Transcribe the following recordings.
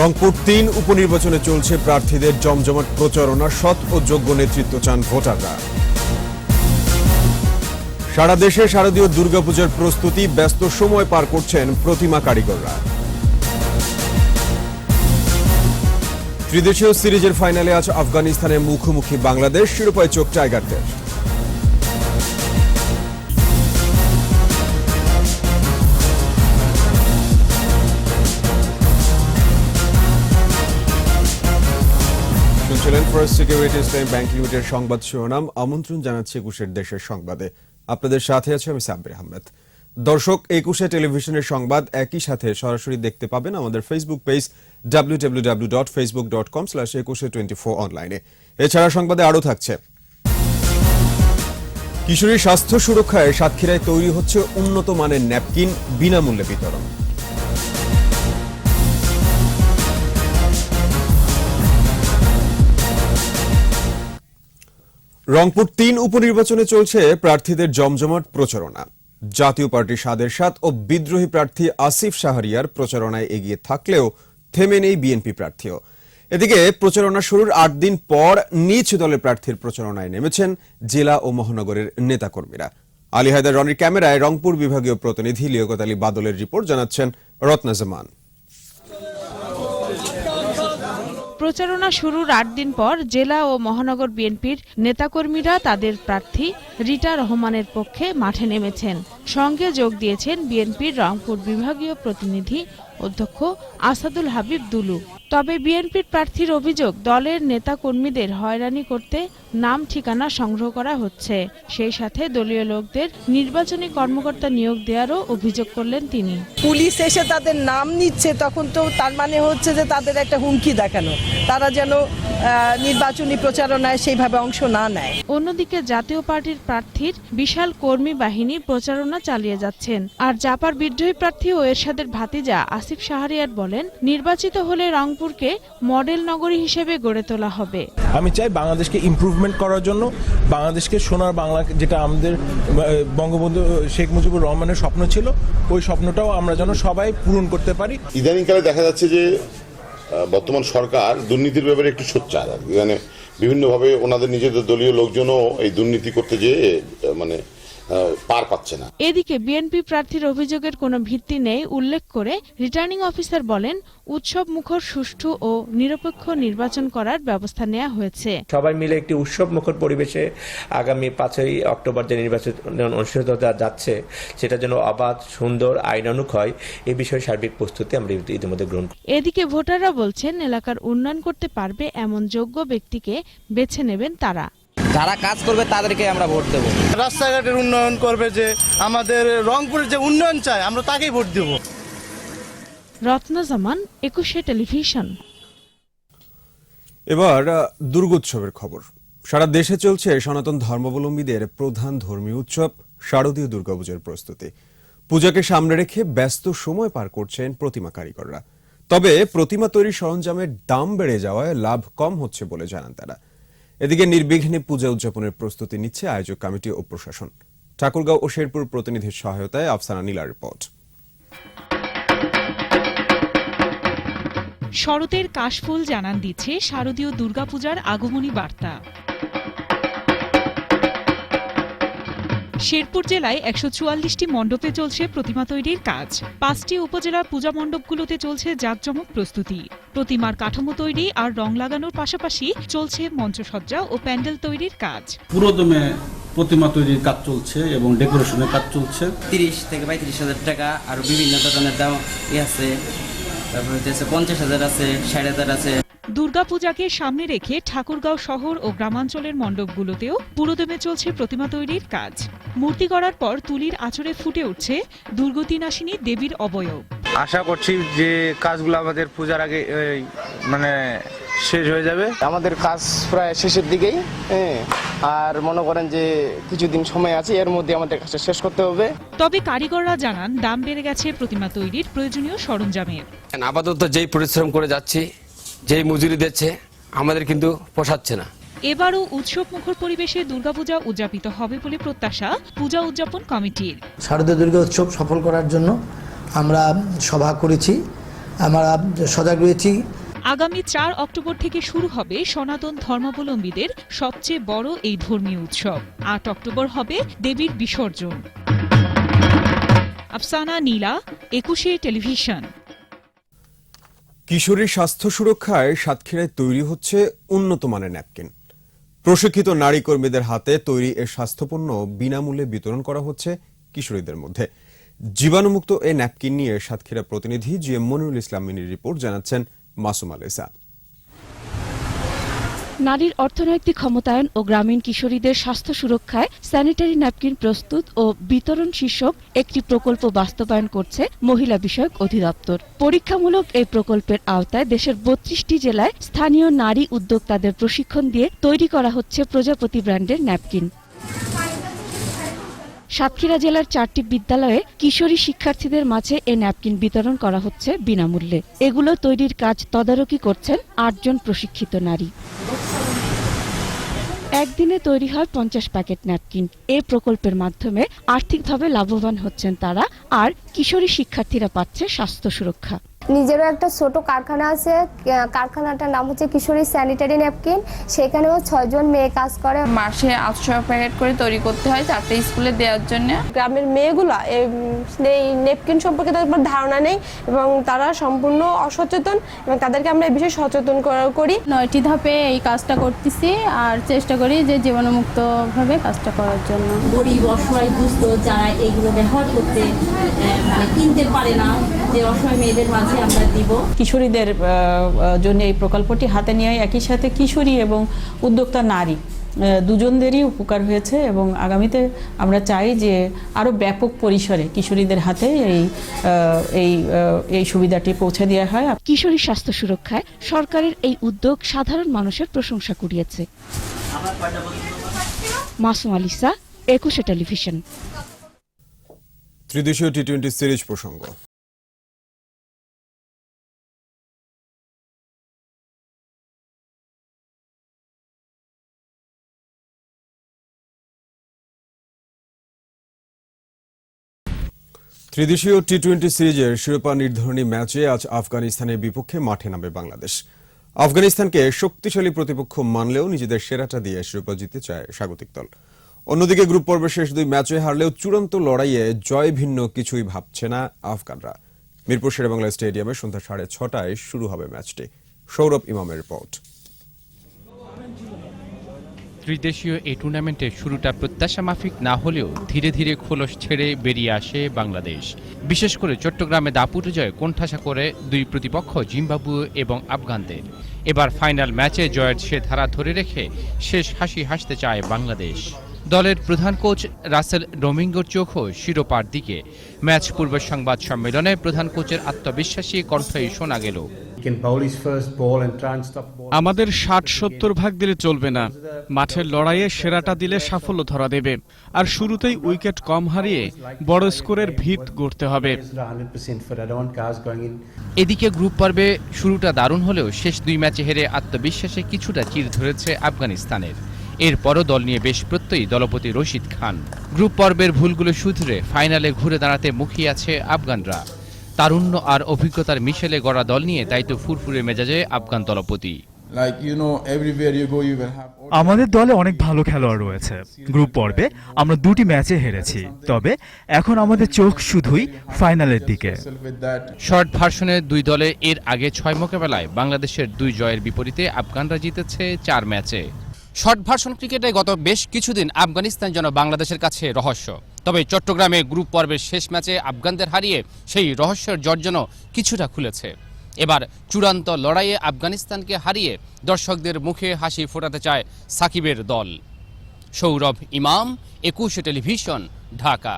রংপুর তিন উপনির্বাচনে চলছে প্রার্থীদের জমজমাট প্রচারণা, সৎ ও যোগ্য নেতৃত্ব চান ভোটাররা। সারা দেশে শারদীয় দুর্গাপূজার প্রস্তুতি, ব্যস্ত সময় পার করছেন প্রতিমা কারিগররা। ত্রিদেশীয় সিরিজের ফাইনালে আজ আফগানিস্তানের মুখোমুখি বাংলাদেশ, শিরোপায় চোখ টাইগারদের। শুনছিলেন first security Islami bank limited সংবাদ শিরোনাম। আমন্ত্রণ জানাচ্ছি একুশের দেশের সংবাদে। আপনাদের সাথে আছে আমি সাব্বির আহমেদ। দর্শক, একুশে টেলিভিশনের সংবাদ একই সাথে সরাসরি দেখতে পাবেন আমাদের Facebook page W W W dot Facebook dot com slash Ekushey twenty four অনলাইনে এছাড়া সংবাদে আরও থাকছে। কিশোরীর স্বাস্থ্য সুরক্ষায় সাতক্ষীরায় তৈরি হচ্ছে উন্নত মানের ন্যাপকিন, বিনামূল্যে বিতরণ। রংপুর তিন উপনির্বাচনে চলছে প্রার্থীদের জমজমাট প্রচারণা। জাতীয় পার্টি সাদের সাত ও বিদ্রোহী প্রার্থী আসিফ শাহরিয়ার প্রচারণায় এগিয়ে থাকলেও থেমে নেই বিএনপি প্রার্থীও। এদিকে প্রচারণা শুরুর আট দিন পর নিজ দলের প্রার্থীর প্রচারণায় নেমেছেন জেলা ও মহানগরের নেতাকর্মীরা। আলী হায়দার রনির ক্যামেরায় রংপুর বিভাগীয় প্রতিনিধি লিয়াকত আলী বাদলের রিপোর্ট জানাচ্ছেন রত্না জামান। প্রচারণা শুরুর আট দিন পর জেলা ও মহানগর বিএনপির নেতাকর্মীরা তাদের প্রার্থী রিটা রহমানের পক্ষে মাঠে নেমেছেন। সঙ্গে যোগ দিয়েছেন বিএনপির রংপুর বিভাগীয় প্রতিনিধি অধ্যক্ষ আসাদুল হাবিব দুলু। তবে বিএনপির প্রার্থীর অভিযোগ দলের নেতাকর্মীদের হয়রানি করতে নাম ঠিকানা সংগ্রহ করা হচ্ছে। সেই সাথে দলীয় লোকদের নির্বাচনী কর্মকর্তা নিয়োগ দেওয়ারও অভিযোগ করলেন তিনি। পুলিশ এসে তাদের নাম নিচ্ছে তখন তো তার মানে হচ্ছে যে তাদের একটা হুমকি দেখানো। তারা যেন নির্বাচনী প্রচারণায় সেইভাবে অংশ না নেয়। অন্যদিকে জাতীয় পার্টির প্রার্থীর বিশাল কর্মী বাহিনী প্রচারণা চালিয়ে যাচ্ছেন। আর জাপার বিদ্রোহী প্রার্থী ও এরশাদের ভাতিজা আসিফ শাহরিয়ার বলেন নির্বাচিত হলে রংপুরকে মডেল নগরী হিসেবে গড়ে তোলা হবে। আমি চাই বাংলাদেশকে ইমপ্রুভমেন্ট করার জন্য বাংলাদেশকে সোনার বাংলা যেটা আমাদের বঙ্গবন্ধু শেখ মুজিবুর রহমানের স্বপ্ন ছিল ওই স্বপ্নটাও আমরা যেন সবাই পূরণ করতে পারি। ইদানিংকালে দেখা যাচ্ছে যে বর্তমান সরকার দুর্নীতির ব্যাপারে একটু সোচ্চার। মানে বিভিন্নভাবে ওনাদের নিজেদের দলীয় লোকজনও এই দুর্নীতি করতে যেয়ে মানে পার পাচ্ছে না। এদিকে বিএনপি প্রার্থীর অভিযোগের কোনো ভিত্তি নেই উল্লেখ করে রিটার্নিং অফিসার বলেন উৎসব মুখর সুষ্ঠু ও নিরপেক্ষ নির্বাচন করার ব্যবস্থা নেওয়া হয়েছে। সবাই মিলে একটি উৎসব মুখর পরিবেশে আগামী পাঁচই অক্টোবর যে নির্বাচন অনুষ্ঠিত যাচ্ছে সেটা যেন অবাধ সুন্দর আইনানুক হয় এ বিষয়ে সার্বিক প্রস্তুতি আমরা ইতিমধ্যে গ্রহণ করি। এদিকে ভোটাররা বলছেন এলাকার উন্নয়ন করতে পারবে এমন যোগ্য ব্যক্তিকে বেছে নেবেন তারা। যারা কাজ করবে তাদেরকে আমরা ভোট দেবো। রাস্তাঘাটের উন্নয়ন করবে যে আমাদের রংপুরের যে উন্নয়ন চাই আমরা তাকেই ভোট দেবো। রত্নজামান একুশে টেলিভিশন। এবার দুর্গোৎসবের খবর। সারা দেশে চলছে সনাতন ধর্মাবলম্বীদের প্রধান ধর্মীয় উৎসব শারদীয় দুর্গাপূজার প্রস্তুতি। পূজাকে সামনে রেখে ব্যস্ত সময় পার করছেন প্রতিমা কারিগররা। তবে প্রতিমা তৈরির সরঞ্জামের দাম বেড়ে যাওয়ায় লাভ কম হচ্ছে বলে জানান তারা। এদিকে নির্বিঘ্নে পূজা উদযাপনের প্রস্তুতি নিচ্ছে আয়োজক কমিটি ও প্রশাসন। ঠাকুরগাঁও ও শেরপুর প্রতিনিধির সহায়তায় আফসানা নীলার রিপোর্ট। শরতের কাশফুল জানান দিচ্ছে শারদীয় দুর্গাপূজার আগমনী বার্তা। শেরপুর জেলায় একশো চুয়াল্লিশটি মণ্ডপে চলছে প্রতিমা তৈরির কাজ। পাঁচটি উপজেলার পূজা মণ্ডপগুলোতে চলছে জাঁকজমক প্রস্তুতি। প্রতিমার কাঠামো তৈরি আর রং লাগানোর পাশাপাশি চলছে মঞ্চসজ্জা ও প্যান্ডেল তৈরির কাজ। পুরোদমে প্রতিমা তৈরির কাজ চলছে এবং ডেকোরেশনের কাজ চলছে। তিরিশ থেকে পঁয়ত্রিশ হাজার টাকা আর বিভিন্ন ধরনের দাম ই আছে। তারপর হচ্ছে পঞ্চাশ হাজার আছে ষাট হাজার আছে। দুর্গাপূজাকে সামনে রেখে ঠাকুরগাঁও শহর ও গ্রামাঞ্চলের মণ্ডপগুলোতেও পুরোদমে চলছে প্রতিমা তৈরির কাজ। মূর্তি গড়ার পর তুলির আঁচড়ে ফুটে উঠছে দুর্গতিনাশিনী দেবীর অবয়ব। আশা করছি যে কাজগুলো আমাদের পূজার আগে এই, মানে শেষ হয়ে যাবে। আমাদের কাজ প্রায় শেষের দিকেই হ্যাঁ আর মনে করেন যে কিছুদিন সময় আছে এর মধ্যে আমাদের কাজটা শেষ করতে হবে। তবে কারিগররা জানান দাম বেড়ে গেছে প্রতিমা তৈরির প্রয়োজনীয় সরঞ্জামের। আপাতত যেই পরিশ্রম করে যাচ্ছি যেই মজুরি দিচ্ছে আমাদের কিন্তু পোষাচ্ছে না। এবারও উৎসব মুখর পরিবেশে দুর্গাপূজা উদযাপিত হবে বলে প্রত্যাশা পূজা উদযাপন কমিটির। শারদীয় দুর্গা উৎসব সফল করার জন্য আমরা সভা করেছি আমরা সজাগ রয়েছি। আগামী চার অক্টোবর থেকে শুরু হবে সনাতন ধর্মাবলম্বীদের সবচেয়ে বড় এই ধর্মীয় উৎসব। আট অক্টোবর হবে দেবীর বিসর্জন। আফসানা নীলা একুশে টেলিভিশন। কিশোরীর স্বাস্থ্য সুরক্ষায় সাতক্ষীরায় তৈরি হচ্ছে উন্নত মানের ন্যাপকিন। প্রশিক্ষিত নারী কর্মীদের হাতে তৈরি এ স্বাস্থ্যপণ্য বিনামূল্যে বিতরণ করা হচ্ছে কিশোরীদের মধ্যে। জীবাণুমুক্ত এই ন্যাপকিন নিয়ে সাতক্ষীরা প্রতিনিধি জি এম মনিরুল ইসলাম মিনির রিপোর্ট জানাচ্ছেন মাসুম আলেসা নারীর অর্থনৈতিক ক্ষমতায়ন ও গ্রামীণ কিশোরীদের স্বাস্থ্য সুরক্ষায় স্যানিটারি ন্যাপকিন প্রস্তুত ও বিতরণ শীর্ষক একটি প্রকল্প বাস্তবায়ন করছে মহিলা বিষয়ক অধিদপ্তর। পরীক্ষামূলক এই প্রকল্পের আওতায় দেশের বত্রিশটি জেলায় স্থানীয় নারী উদ্যোক্তাদের প্রশিক্ষণ দিয়ে তৈরি করা হচ্ছে প্রজাপতি ব্র্যান্ডের ন্যাপকিন। সাতক্ষীরা জেলার চারটি বিদ্যালয়ে কিশোরী শিক্ষার্থীদের মাঝে এ ন্যাপকিন বিতরণ করা হচ্ছে বিনামূল্যে। এগুলো তৈরির কাজ তদারকি করছেন আটজন প্রশিক্ষিত নারী। একদিনে তৈরি হয় পঞ্চাশ প্যাকেট ন্যাপকিন। এ প্রকল্পের মাধ্যমে আর্থিকভাবে লাভবান হচ্ছেন তারা আর কিশোরী শিক্ষার্থীরা পাচ্ছে স্বাস্থ্য সুরক্ষা। নিজেরও একটা ছোট কারখানা আছে কারখানাটার নাম হচ্ছে কিশোরী স্যানিটারি ন্যাপকিন সেখানেও ছয়জন মেয়ে কাজ করে। মাসে আটশো প্যাকেট করে তৈরি করতে হয় চারটে স্কুলে দেওয়ার জন্য। গ্রামের মেয়েগুলা এই নেপকিন সম্পর্কে তাদের ধারণা নেই এবং তারা সম্পূর্ণ অসচেতন এবং তাদেরকে আমরা এই বিষয়ে সচেতন করি। নয়টি ধাপে এই কাজটা করতেছি আর চেষ্টা করি যে জীবাণুমুক্তভাবে কাজটা করার জন্য। গরিব অসহায় দুস্থ যারা এইগুলো ব্যবহার করতে মানে কিনতে পারে না যে অসহায় মেয়েদের মাঝে আমরা দিব। কিশোরীদের জন্য এই প্রকল্পটি হাতে নিয়ে একই সাথে কিশোরী এবং উদ্যোক্তা নারী দুজনদেরই উপকার হয়েছে এবং আগামীতে আমরা চাই যে আরও ব্যাপক পরিসরে কিশোরীদের হাতে এই এই এই সুবিধাটি পৌঁছে দেওয়া হয়। কিশোরী স্বাস্থ্য সুরক্ষায় সরকারের এই উদ্যোগ সাধারণ মানুষের প্রশংসা কুড়িয়েছে। মাসুম আলিসা একুশে টেলিভিশন। ত্রিদেশীয় টি টোয়েন্টি সিরিজ প্রসঙ্গ। ত্রিদেশীয় টি টোয়েন্টি সিরিজের শিরোপা নির্ধারণী ম্যাচে আজ আফগানিস্তানের বিপক্ষে মাঠে নামে বাংলাদেশ। আফগানিস্তানকে শক্তিশালী প্রতিপক্ষ মানলেও নিজেদের সেরাটা দিয়ে শিরোপা জিতে চায় স্বাগতিক দল। অন্যদিকে গ্রুপ পর্বের শেষ দুই ম্যাচে হারলেও চূড়ান্ত লড়াইয়ে জয় ভিন্ন কিছুই ভাবছে না আফগানরা। মিরপুর শেরেবাংলা স্টেডিয়ামে সন্ধ্যা সাড়ে ছটায় শুরু হবে ম্যাচটি। সৌরভ ইমামের রিপোর্ট। ত্রিদেশীয় এই টুর্নামেন্টের শুরুটা প্রত্যাশা মাফিক না হলেও ধীরে ধীরে খোলস ছেড়ে বেরিয়ে আসে বাংলাদেশ। বিশেষ করে চট্টগ্রামে দাপুটে জয় কোণঠাসা করে দুই প্রতিপক্ষ জিম্বাবু এবং আফগানদের। এবার ফাইনাল ম্যাচে জয়ের সে ধারা ধরে রেখে শেষ হাসি হাসতে চায় বাংলাদেশ। দলের প্রধান কোচ রাসেল ডোমিঙ্গোর চোখও শিরোপার দিকে। ম্যাচ পূর্বের সংবাদ সম্মেলনে প্রধান কোচের আত্মবিশ্বাসী কণ্ঠই শোনা গেল। আমাদের ষাট সত্তর ভাগ দিলে চলবে না। মাঠের লড়াইয়ে সেরাটা দিলে সাফল্য ধরা দেবে। আর শুরুতেই উইকেট কম হারিয়ে বড় স্কোরের ভিত গড়তে হবে। এদিকে গ্রুপ পর্বে শুরুটা দারুণ হলেও শেষ দুই ম্যাচে হেরে আত্মবিশ্বাসে কিছুটা চির ধরেছে আফগানিস্তানের। এরপরও দল নিয়ে বেশ প্রত্যয়ী দলপতি রশিদ খান। গ্রুপ পর্বের ভুলগুলো শুধরে ফাইনালে ঘুরে দাঁড়াতে মুখিয়ে আছে আফগানরা। তারুণ্য আর অভিজ্ঞতার মিশেলে গড়া দল নিয়ে তাই তো ফুরফুরে মেজাজে আফগান দলপতি। আমাদের দলে অনেক ভালো খেলোয়াড় রয়েছে। গ্রুপ পর্বে আমরা দুটি ম্যাচে হেরেছি। তবে এখন আমাদের চোখ শুধুই ফাইনালের দিকে। শর্ট ভার্সনের দুই দলে এর আগে ছয় মোকাবেলায় বাংলাদেশের দুই জয়ের বিপরীতে আফগানরা জিতেছে চার ম্যাচে। শর্ট ভার্সন ক্রিকেটে গত বেশ কিছুদিন আফগানিস্তান যেন বাংলাদেশের কাছে রহস্য। তবে চট্টগ্রামে গ্রুপ পর্বের শেষ ম্যাচে আফগানদের হারিয়ে সেই রহস্যের জর্জন কিছুটা খুলেছে। এবার চূড়ান্ত লড়াইয়ে আফগানিস্তানকে হারিয়ে দর্শকদের মুখে হাসি ফোটাতে চায় সাকিবের দল। সৌরভ ইমাম একুশে টেলিভিশন ঢাকা।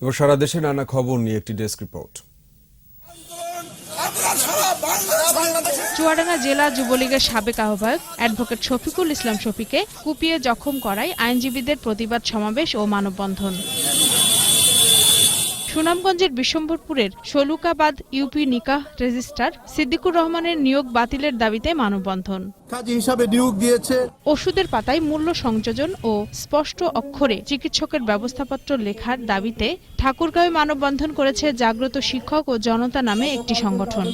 এবার সারা দেশে নানা খবর নিয়ে একটি ডেস্ক রিপোর্ট। চুয়াডাঙ্গা জেলা যুবলীগের সাবেক আহ্বায়ক অ্যাডভোকেট শফিকুল ইসলাম শফিকে কুপিয়ে জখম করায় আইনজীবীদের প্রতিবাদ সমাবেশ ও মানববন্ধন। সুনামগঞ্জের বিশ্বম্ভরপুরের শলুকাবাদ ইউপি নিকাহ রেজিস্ট্রার সিদ্দিকুর রহমানের নিয়োগ বাতিলের দাবিতে মানববন্ধন। কাজী হিসাবে নিয়োগ দিয়েছে। ওষুধের পাতায় মূল্য সংযোজন ও স্পষ্ট অক্ষরে চিকিৎসকের ব্যবস্থাপত্র লেখার দাবিতে ঠাকুরগাঁওয়ে মানববন্ধন করেছে জাগ্রত শিক্ষক ও জনতা নামে একটি সংগঠন।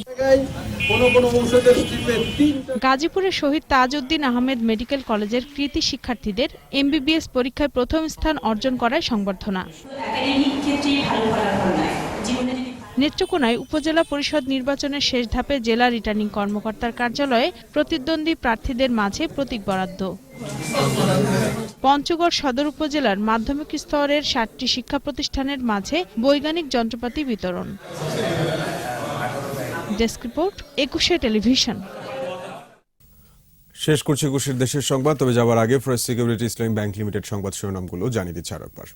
গাজীপুরের শহীদ তাজউদ্দিন আহমেদ মেডিকেল কলেজের কৃতি শিক্ষার্থীদের এমবিবিএস পরীক্ষায় প্রথম স্থান অর্জন করায় সংবর্ধনা। নেত্রকোনায় উপজেলা পরিষদ নির্বাচনের শেষ ধাপে জেলা রিটার্নিং কর্মকর্তার কার্যালয়ে প্রতিদ্বন্দ্বী প্রার্থীদের মাঝে প্রতীক বরাদ্দ। পঞ্চগড় সদর উপজেলার মাধ্যমিক স্তরের ষাটটি শিক্ষা প্রতিষ্ঠানের মাঝে বৈজ্ঞানিক যন্ত্রপাতি বিতরণ। Desk report, Ekushey television. শেষ করছি একুশের দেশের সংবাদ, তবে যাওয়ার আগে first security Islami bank limited সংবাদ শিরোনামগুলো জানিয়ে দিচ্ছে আরও একবার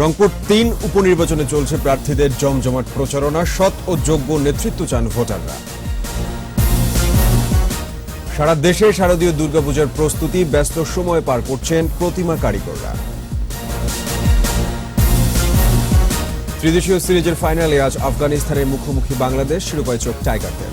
রংপুর তিন উপনির্বাচনে চলছে প্রার্থীদের জমজমাট প্রচারণা, সৎ ও যোগ্য নেতৃত্ব চান ভোটাররা। সারা দেশে শারদীয় দুর্গাপূজার প্রস্তুতি ব্যস্ত সময় পার করছেন প্রতিমা কারিগররা। ত্রিদেশীয় সিরিজের ফাইনালে আজ আফগানিস্তানের মুখোমুখি বাংলাদেশ, শিরোপায় চোখ টাইগারদের।